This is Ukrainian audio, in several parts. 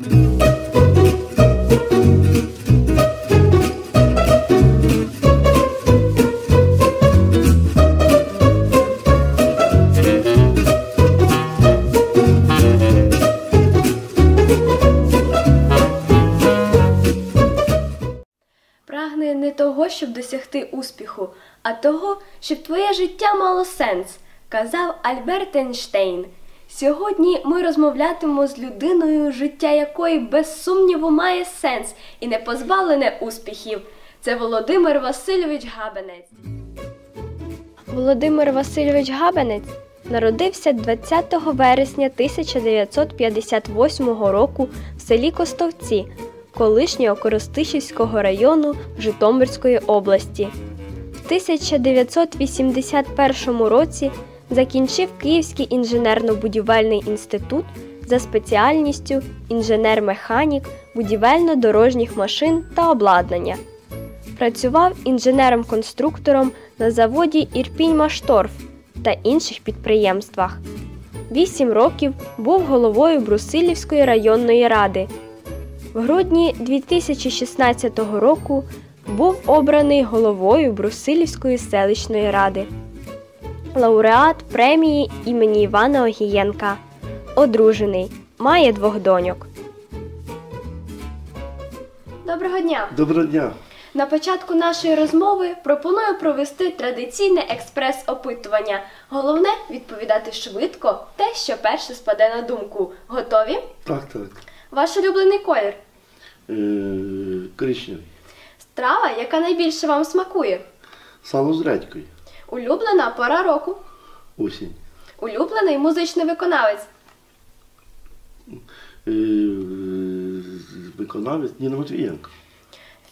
Прагни не того, щоб досягти успіху, а того, щоб твоє життя мало сенс, казав Альберт Ейнштейн. Сьогодні ми розмовлятимемо з людиною, життя якої без сумніву має сенс і не позбавлене успіхів. Це Володимир Васильович Габенець. Володимир Васильович Габенець народився 20 вересня 1958 року в селі Костовці, колишнього Коростишівського району Житомирської області. В 1981 році закінчив Київський інженерно-будівельний інститут за спеціальністю інженер-механік будівельно-дорожніх машин та обладнання. Працював інженером-конструктором на заводі Ірпінь-Машторф та інших підприємствах. Вісім років був головою Брусилівської районної ради. В грудні 2016 року був обраний головою Брусилівської селищної ради. Лауреат премії імені Івана Огієнка. Одружений. Має двох доньок. Доброго дня! Доброго дня. На початку нашої розмови пропоную провести традиційне експрес-опитування. Головне відповідати швидко те, що перше спаде на думку. Готові? Так, так. Ваш улюблений колір. Е, коричневий. Страва, яка найбільше вам смакує. Сало з редькою. Улюблена пора року. Осінь. Улюблений музичний виконавець. Е, виконавець Ніна Матвієнко.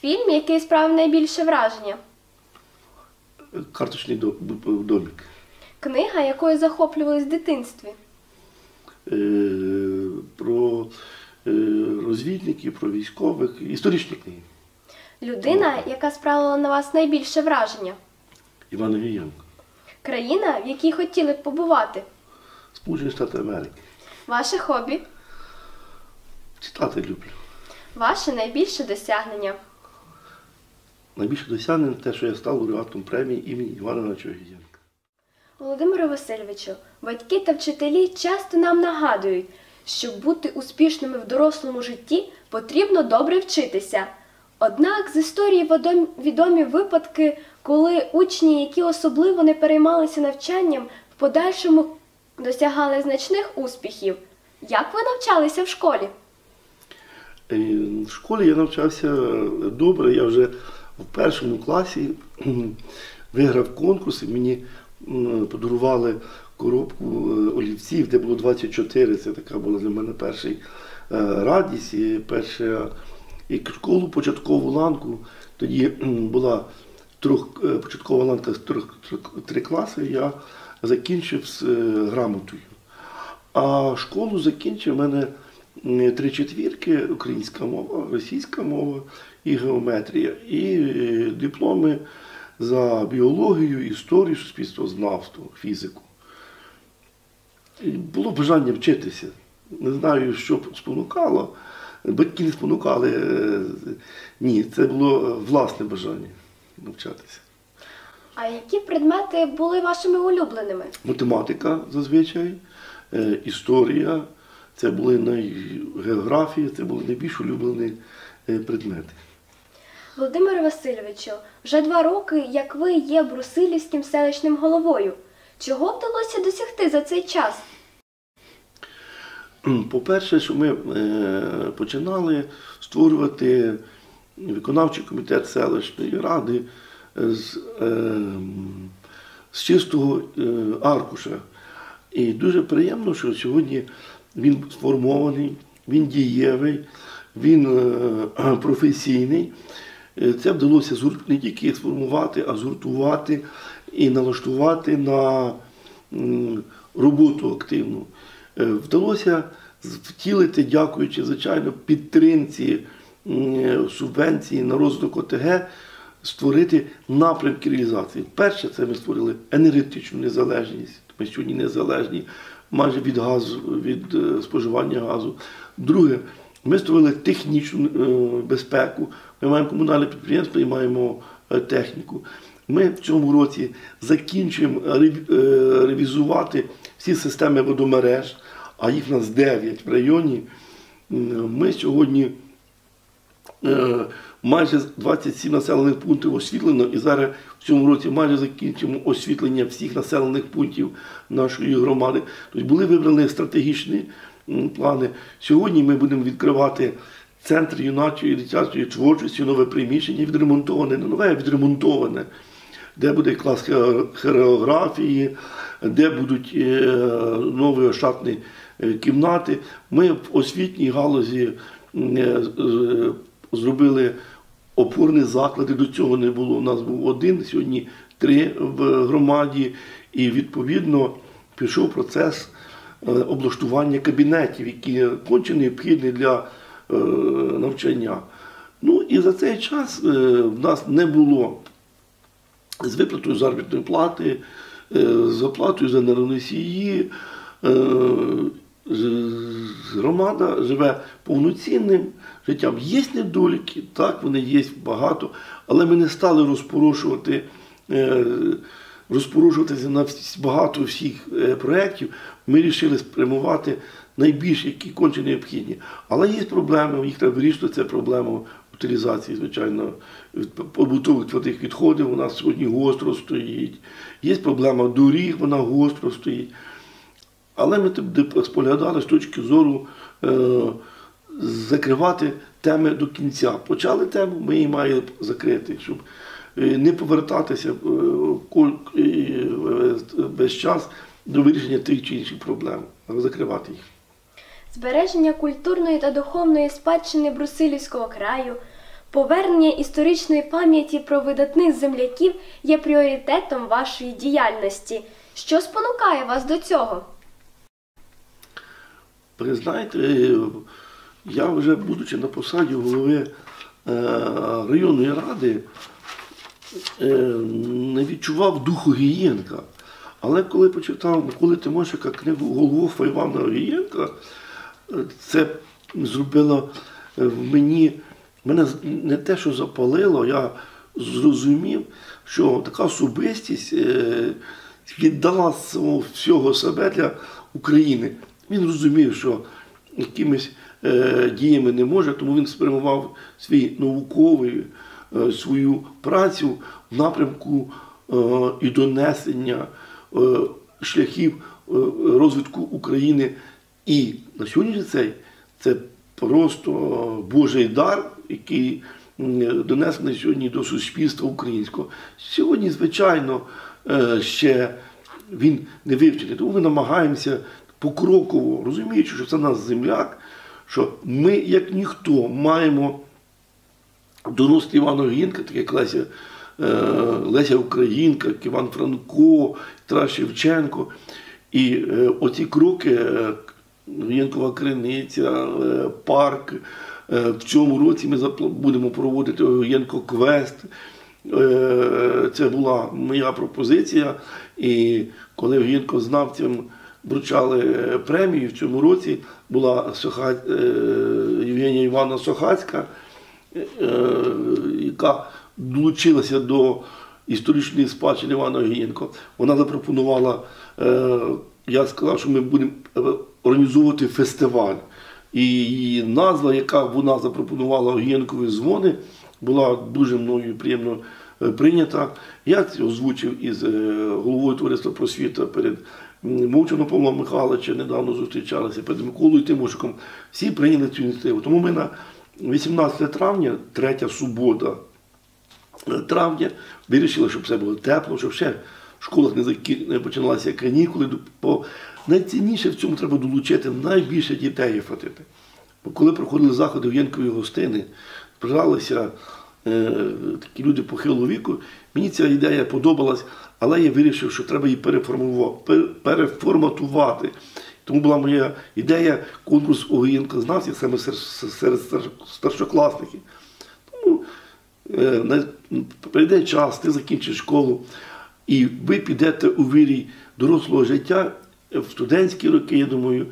Фільм, який справив найбільше враження. Карточний до- б- домик. Книга, якою захоплювались в дитинстві. Е, про е, розвідників, про військових, історичні книги. Людина, яка справила на вас найбільше враження. Іван Огієнко. Країна, в якій хотіли б побувати. Сполучені Штати Америки. Ваше хобі. Читати люблю. Ваше найбільше досягнення. Найбільше досягнення те, що я став лауреатом премії імені Івана Івановича Огієнка. Володимиру Васильовичу, батьки та вчителі часто нам нагадують, щоб бути успішними в дорослому житті, потрібно добре вчитися. Однак з історії відомі випадки, коли учні, які особливо не переймалися навчанням, в подальшому досягали значних успіхів. Як ви навчалися в школі? Е, В школі я навчався добре. Я вже в першому класі виграв конкурс, і мені подарували коробку е, олівців, де було 24. Це така була для мене перша е, радість. І перша і школу початкову ланку. Тоді була трьох, е, початкова ланка з трьох, три класи. Я закінчив з е, грамотою. А школу закінчив у мене три четвірки: українська мова, російська мова і геометрія, і е, дипломи за біологію, історію, суспільствознавство, фізику. Було бажання вчитися. Не знаю, що спонукало. Батьки не спонукали. Ні, це було власне бажання навчатися. А які предмети були вашими улюбленими? математика зазвичай, е, історія, це були най... географія, це були найбільш улюблені е, предмети. Володимире Васильовичу, вже два роки, як ви є Брусилівським селищним головою. Чого вдалося досягти за цей час? По-перше, що ми е, починали створювати виконавчий комітет селищної ради з, е, з чистого е, аркуша. І дуже приємно, що сьогодні він сформований, він дієвий, він е, професійний. Е, Це вдалося не тільки сформувати, а згуртувати і налаштувати на роботу активну. Вдалося втілити, дякуючи, звичайно, підтримці субвенції на розвиток ОТГ, створити напрямки реалізації. Перше, це ми створили енергетичну незалежність. Ми сьогодні незалежні майже від газу, від е, споживання газу. Друге, Ми створили технічну е, безпеку, ми маємо комунальне підприємство і маємо е, техніку. Ми в цьому році закінчуємо ревізувати всі системи водомереж, а їх у нас 9 в районі. Ми сьогодні майже 27 населених пунктів освітлено, і зараз в цьому році майже закінчимо освітлення всіх населених пунктів нашої громади. Тобто були вибрані стратегічні плани. Сьогодні ми будемо відкривати центр юнацької і дитячої творчості, нове приміщення відремонтоване, не нове, а відремонтоване, де буде клас хореографії, де будуть е, нові ошатні е, кімнати. Ми в освітній галузі е, е, зробили опорні заклади. До цього не було. У нас був один, сьогодні три в громаді, і відповідно пішов процес е, облаштування кабінетів, які конче необхідні для е, навчання. Ну і за цей час е, в нас не було з виплатою заробітної плати, з оплатою за нероносії. Громада живе повноцінним життям. Є недоліки, так, вони є багато, але ми не стали розпорошувати, е, розпорушуватися на багато всіх е, проєктів. Ми вирішили спрямувати найбільш, які конче необхідні. Але є проблеми, їх треба вирішити. Це проблема утилізації, звичайно, побутових твердих відходів. У нас сьогодні гостро стоїть. Є проблема доріг, вона гостро стоїть. Але ми споглядали з точки зору е, закривати теми до кінця. Почали тему, ми її маємо закрити, щоб е, не повертатися е, весь час до вирішення тих чи інших проблем, а закривати їх. Збереження культурної та духовної спадщини Брусилівського краю, повернення історичної пам'яті про видатних земляків є пріоритетом вашої діяльності. Що спонукає вас до цього? Ви знаєте, е, я вже будучи на посаді голови е, районної ради, е, не відчував духу Гієнка. Але коли почитав Миколи Тимошика книгу Голгофа Івана Гієнка, це зробило в мені, мене не те, що запалило, я зрозумів, що така особистість віддала всього себе для України. Він розумів, що якимись е, діями не може, тому він спрямував свій науковий, е, свою працю в напрямку е, і донесення е, шляхів е, розвитку України. І на сьогоднішній цей це просто Божий дар, який донесений сьогодні до суспільства українського. Сьогодні, звичайно, е, ще він не вивчений, тому ми намагаємося покроково, розуміючи, що це наш земляк, що ми, як ніхто, маємо доносити Івана Гінка, так як Леся, е, Леся Українка, Іван Франко, Тарас Шевченко. І е, оці кроки, е, Гієнкова криниця, е, парк. Е, в цьому році ми будемо проводити Гієнко Квест. Е, Це була моя пропозиція. І коли Гінко Гієнкознавцям вручали е, премію в цьому році, була Соха... е, Євгенія Івана Сохацька, е, яка долучилася до історичної спадщини Івана Гієнко. Вона запропонувала, я сказав, що ми будемо організовувати фестиваль. І її назва, яка вона запропонувала Огієнкові дзвони, була дуже мною приємно прийнята. Я це озвучив із головою товариства просвіта перед м, Мовчаном Павлом Михайловичем, недавно зустрічалися перед Миколою Тимошиком. Всі прийняли цю ініціативу. Тому ми на 18 травня, третя субота е, травня, вирішили, щоб все було тепло, щоб ще в школах не, не починалися канікули. Бо найцінніше в цьому треба долучити найбільше дітей фатити. Бо коли проходили заходи в Янкові гостини, збиралися такі люди похилого віку, мені ця ідея подобалась, але я вирішив, що треба її переформатувати. Тому була моя ідея конкурс Огієнка знавців саме серед, старшокласників. Тому е, прийде час, ти закінчиш школу, і ви підете у вірі дорослого життя в студентські роки, я думаю.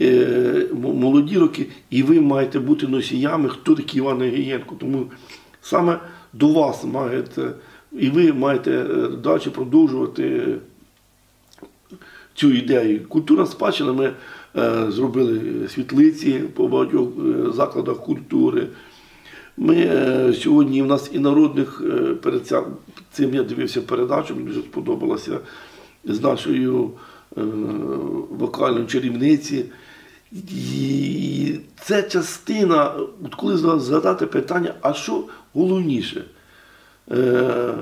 е, молоді роки, і ви маєте бути носіями, хто такий Іван Єгієнко. Тому саме до вас маєте, і ви маєте е, далі продовжувати цю ідею. Культурна спадщина ми е, зробили світлиці по багатьох е, закладах культури. Ми е, сьогодні в нас і народних е, перед цим я дивився передачу, мені дуже сподобалося з нашою е, вокальною чарівниці. І це частина, от коли згадати питання, а що головніше? Е,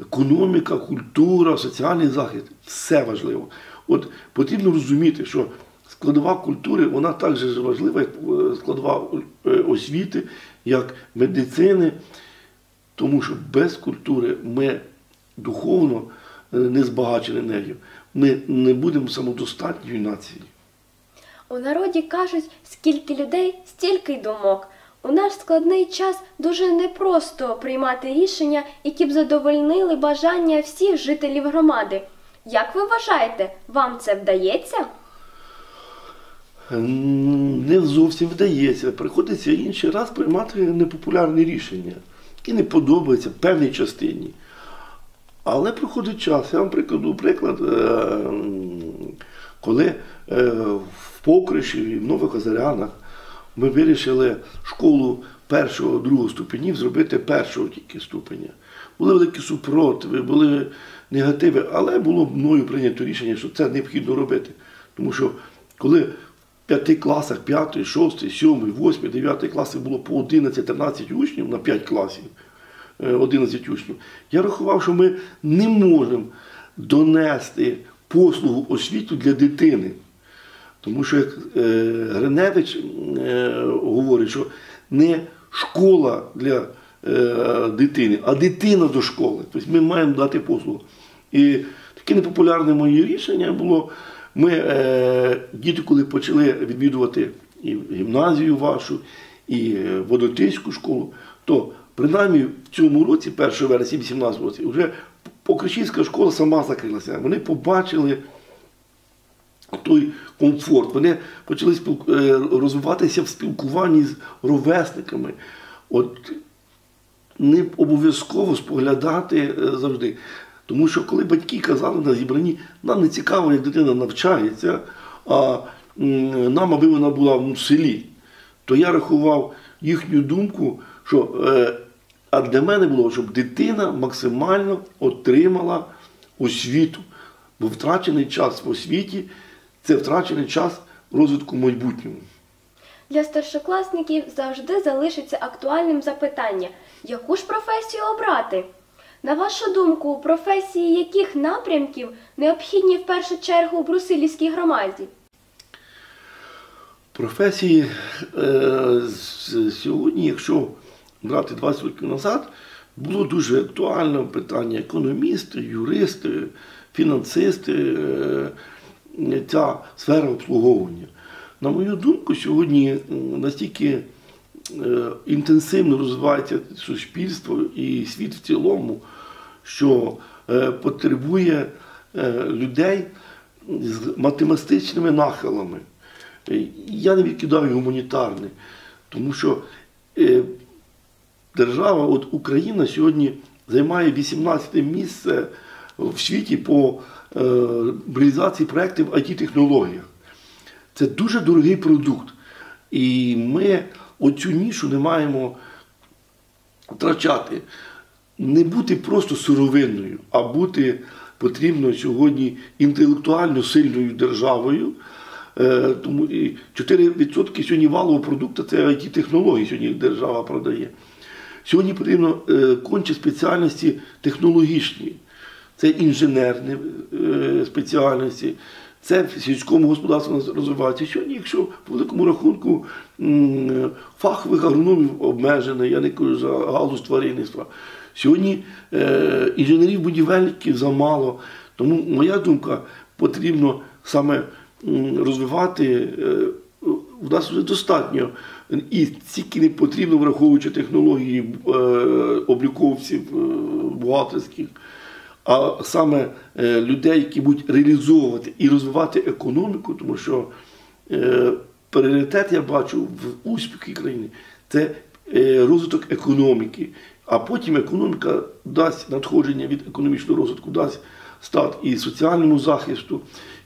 економіка, культура, соціальний захист все важливо. От потрібно розуміти, що складова культури вона так же важлива, як е, складова е, освіти, як медицини, тому що без культури ми духовно не збагачені нею. Ми не будемо самодостатньою нацією. У народі кажуть, скільки людей, стільки й думок. У наш складний час дуже непросто приймати рішення, які б задовольнили бажання всіх жителів громади. Як ви вважаєте, вам це вдається? Не зовсім вдається. Приходиться інший раз приймати непопулярні рішення, які не подобаються певній частині. Але проходить час. Я вам прикладу приклад, е, коли е, в Покришеві, в Нових Озерянах ми вирішили школу першого, другого ступенів зробити першого тільки ступеня. Були великі супротиви, були негативи, але було мною прийнято рішення, що це необхідно робити. Тому що коли в п'яти класах, п'ятий, шостий, сьомий, восьмий, дев'ятий класи було по 11-13 учнів на 5 класів, е, 11 учнів, я рахував, що ми не можемо донести послугу освіту для дитини. Тому що, як е, Гриневич е, говорить, що не школа для е, дитини, а дитина до школи. Тобто ми маємо дати послугу. І таке непопулярне моє рішення було. Ми, діти, коли почали відвідувати і гімназію вашу, і водотийську школу, то принаймні в цьому році, 1 вересня 18 році, вже Покричівська школа сама закрилася. Вони побачили той комфорт. Вони почали спілку- е, розвиватися в спілкуванні з ровесниками. От не обов'язково споглядати е, завжди. Тому що коли батьки казали на зібранні, нам не цікаво, як дитина навчається, а нам, аби вона була в селі, то я рахував їхню думку, що е, а для мене було, щоб дитина максимально отримала освіту. Бо втрачений час в освіті це втрачений час розвитку майбутнього. Для старшокласників завжди залишиться актуальним запитання, яку ж професію обрати? На вашу думку, професії яких напрямків необхідні в першу чергу у Брусилівській громаді? Професії е, сьогодні, якщо брати 20 років назад, було дуже актуально питання економісти, юристи, фінансисти, е, ця сфера обслуговування. На мою думку, сьогодні настільки е, інтенсивно розвивається суспільство і світ в цілому, що е, потребує е, людей з математичними нахилами. Е, Я не відкидаю гуманітарне, тому що е, держава, от Україна сьогодні займає 18 місце в світі по е, реалізації проєктів в IT-технологіях. Це дуже дорогий продукт. І ми оцю нішу не маємо втрачати. Не бути просто сировинною, а бути потрібно сьогодні інтелектуально сильною державою. Е, Тому 4% сьогодні валового продукту це it технології сьогодні держава продає. Сьогодні потрібно е, конче спеціальності технологічні. Це інженерні е, спеціальності, це в сільському господарстві розвивається. Сьогодні, якщо по великому рахунку фахових агрономів обмежено, я не кажу за галузь тваринництва. Сьогодні е, інженерів-будівельників замало. Тому моя думка, потрібно саме розвивати. е, у нас вже достатньо і стільки не потрібно, враховуючи технології обліковців бухгалтерських, а саме е, людей, які будуть реалізовувати і розвивати економіку, тому що е, пріоритет я бачу в успіхі країни це е, розвиток економіки. А потім економіка дасть надходження від економічного розвитку, дасть старт і соціальному захисту,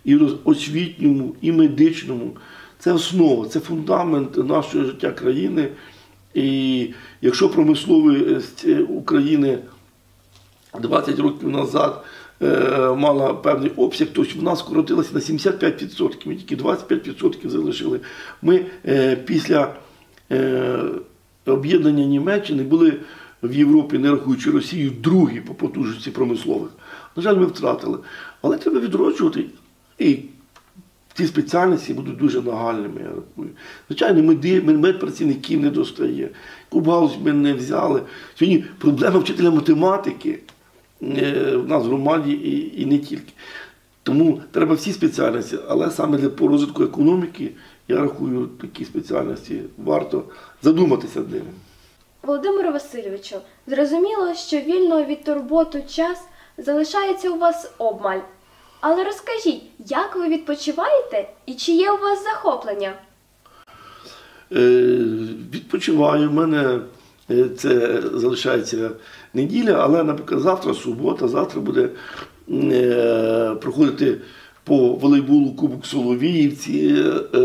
і освітньому, і медичному. Це основа, це фундамент нашого життя країни. І якщо промисловість України 20 років назад е, мала певний обсяг, то в нас скоротилося на 75%. Ми тільки 25% залишили. Ми е, після е, об'єднання Німеччини були в Європі, не рахуючи Росію, другі по потужності промислових. На жаль, ми втратили. Але треба відроджувати. І ці спеціальності будуть дуже нагальними, я рахую. Звичайно, медпрацівників не достає. Кубаус ми не взяли. Сьогодні проблема вчителя математики в нас в громаді і, і не тільки. Тому треба всі спеціальності, але саме для по розвитку економіки, я рахую, такі спеціальності варто задуматися над ними. Володимире Васильовичу, зрозуміло, що вільного від турботу час залишається у вас обмаль. Але розкажіть, як ви відпочиваєте і чи є у вас захоплення? Е, відпочиваю. В мене е, це залишається неділя, але, наприклад, завтра субота, завтра буде е, проходити по волейболу Кубок Соловіївці. Е,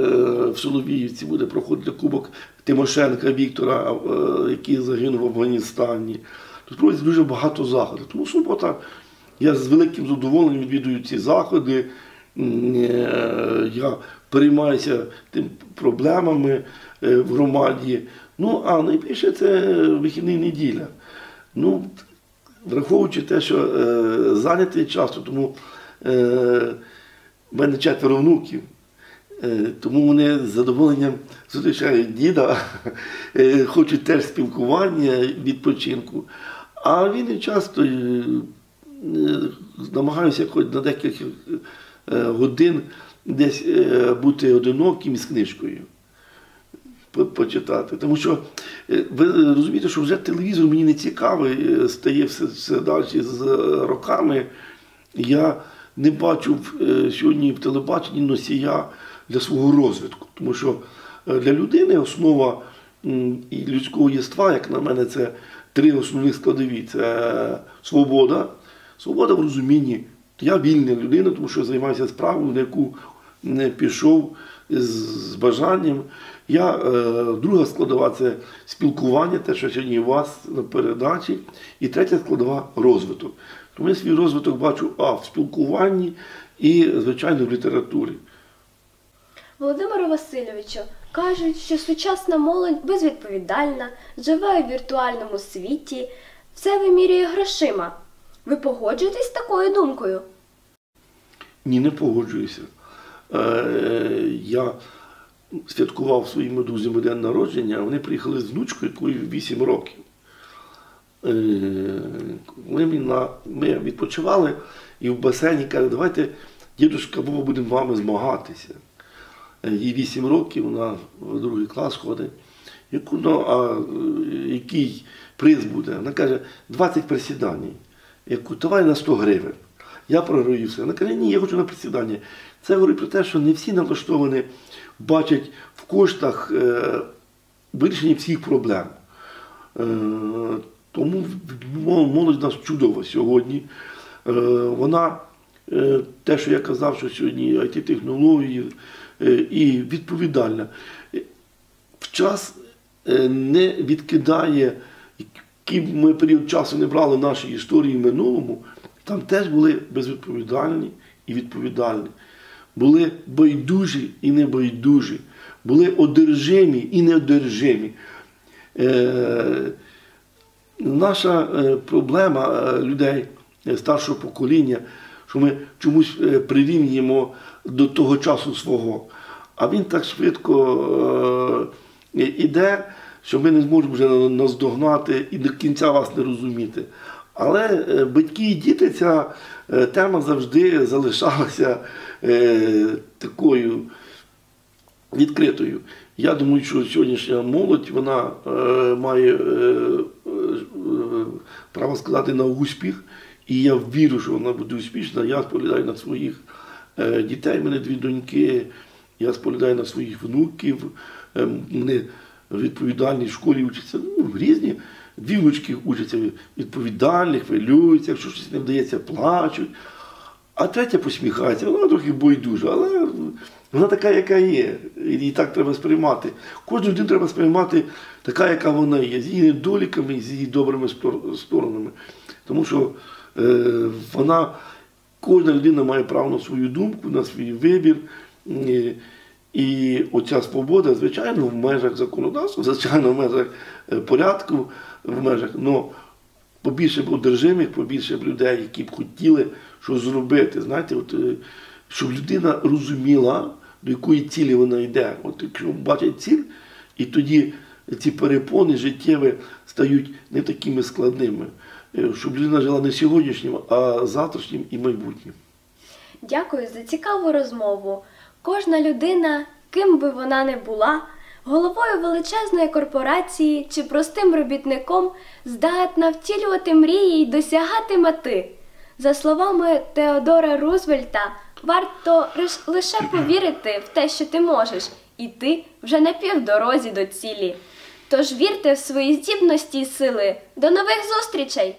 в Соловіївці буде проходити Кубок Тимошенка Віктора, е, який загинув в Афганістані. Тут проводиться дуже багато заходів. Тому субота я з великим задоволенням відвідую ці заходи. Е, Я переймаюся тим проблемами е, в громаді. Ну, а найбільше це вихідний неділя. Ну, враховуючи те, що е, зайнятий часто, тому е, в мене четверо внуків. Е, Тому вони з задоволенням зустрічають діда, е, хочуть теж спілкування, відпочинку. А він часто е, намагаюся хоч на декілька е, годин десь е, бути одиноким з книжкою почитати. Тому що е, ви розумієте, що вже телевізор мені не цікавий, е, стає все, все далі з е, роками. Я не бачу е, сьогодні в телебаченні носія для свого розвитку. Тому що е, для людини основа людського єства, як на мене, це три основних складові: це свобода, свобода в розумінні. Я вільна людина, тому що займаюся справою, на яку пішов з, бажанням. Я, е, друга складова це спілкування, те, що сьогодні у вас на передачі. І третя складова розвиток. Тому я свій розвиток бачу а, в спілкуванні і, звичайно, в літературі. Володимире Васильовичу, кажуть, що сучасна молодь безвідповідальна, живе у віртуальному світі, все вимірює грошима. Ви погоджуєтесь з такою думкою? Ні, не погоджуюся. Е, я святкував своїми друзями день народження, а вони приїхали з внучкою, якої 8 років. Е, ми, відпочивали і в басейні каже, давайте, дідушка, Вова, будемо вами змагатися. Е, Їй 8 років, вона в другий клас ходить. Яку, ну, а який приз буде? Вона каже, 20 присідань. Я кажу, давай на 100 гривень. Я програю все. Вона каже, ні, я хочу на присідання. Це говорить про те, що не всі налаштовані бачать в коштах е, вирішення всіх проблем. Е, тому молодь нас чудова сьогодні. Е, вона, те, що я казав, що сьогодні IT-технології е, і відповідальна. В час не відкидає, який б ми період часу не брали в нашій історії в минулому, там теж були безвідповідальні і відповідальні. Були байдужі і небайдужі, були одержимі і неодержимі. Е, наша е, проблема е, людей старшого покоління, що ми чомусь е, прирівнюємо до того часу свого. А він так швидко е, іде, що ми не зможемо вже наздогнати і до кінця вас не розуміти. Але е, батьки і діти, ця е, тема завжди залишалася е, такою відкритою. Я думаю, що сьогоднішня молодь вона має право сказати на успіх, і я вірю, що вона буде успішна. Я споглядаю на своїх дітей, мене дві доньки, Я споглядаю на своїх внуків, вони в школі учаться, ну, різні. Дві учаться відповідальні, хвилюються, якщо щось не вдається, плачуть. А третя посміхається, вона трохи байдужа, але вона така, яка є. Її так треба сприймати. Кожну людину треба сприймати така, яка вона є, з її недоліками, з її добрими сторонами. Тому що е, вона, кожна людина має право на свою думку, на свій вибір. Е, І оця свобода, звичайно, в межах законодавства, звичайно, в межах е, порядку, в межах. Но побільше б одержимих, побільше б людей, які б хотіли щось зробити. Знаєте, от, е, щоб людина розуміла, до якої цілі вона йде. От якщо бачить ціль, і тоді ці перепони життєві стають не такими складними. Е, Щоб людина жила не сьогоднішнім, а завтрашнім і майбутнім. Дякую за цікаву розмову. Кожна людина, ким би вона не була, головою величезної корпорації чи простим робітником, здатна втілювати мрії й досягати мети. За словами Теодора Рузвельта, варто лише повірити в те, що ти можеш, і ти вже на півдорозі до цілі. Тож вірте в свої здібності і сили. До нових зустрічей!